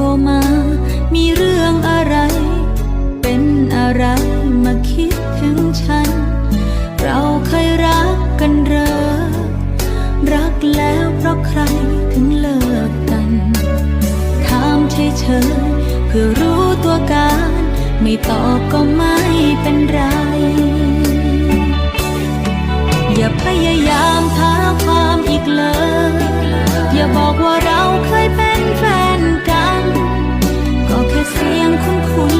รมา มีเรื่องอะไร เป็นอะไรมาคิดถึงฉัน เราเคยรักกันเหรอ รักแล้วเพราะใครถึงเลิกกันถามเฉยๆเพื่อรู้ตัวการ ไม่ตอบก็ไม่เป็นไร อย่าพยายามท้าความอีกเลย อย่าบอกว่าเราเคยเป็นแฟน สียงคุ้นๆเ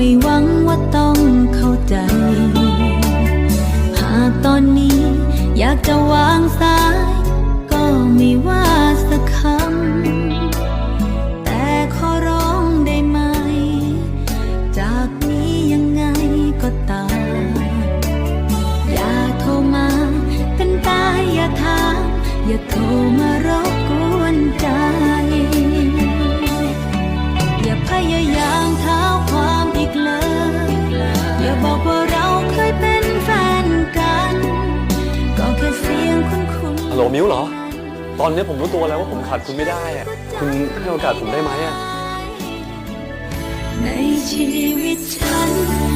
ไม่หวังว่าต้องเข้าใจ หากตอนนี้อยากจะวางสาย ก็ไม่ว่าสักคำ แต่ขอร้องได้ไหม จากนี้ยังไงก็ตาม อย่าโทรมา เป็นตายอย่าถาม อย่าโทรมา มิ้วเหรอ ตอนนี้ผมรู้ตัวแล้วว่าผมขาดคุณไม่ได้อะคุณให้โอกาสผมได้ไหมอะในชีวิตฉัน